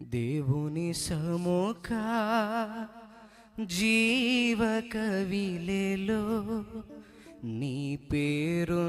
దేవుని సముఖ జీవ కవిలేలో నీ పేరున్నదా?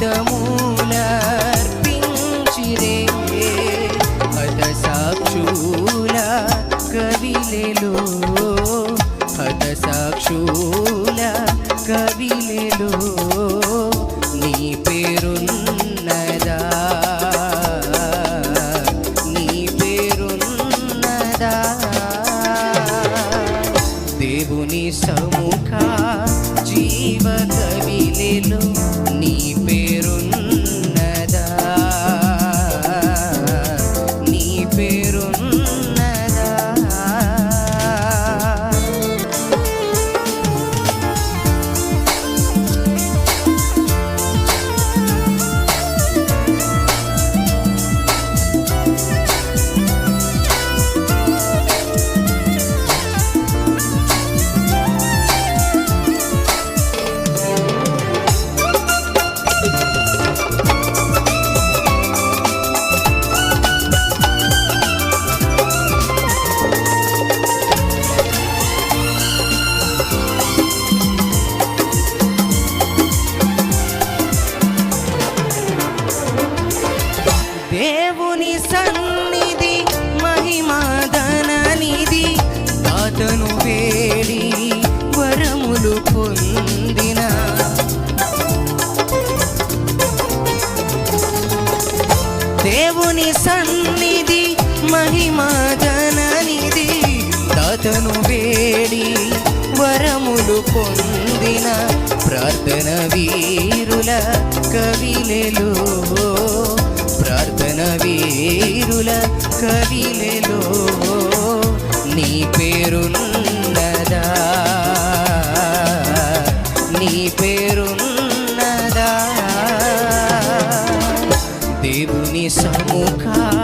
tamo దేవుని సన్నిధి మహిమాజననిది దాతను వేడి వరములు పొందిన ప్రార్థన వీరుల కవిలెలు. ప్రార్థన వీరుల కవిలెలో. sa mukha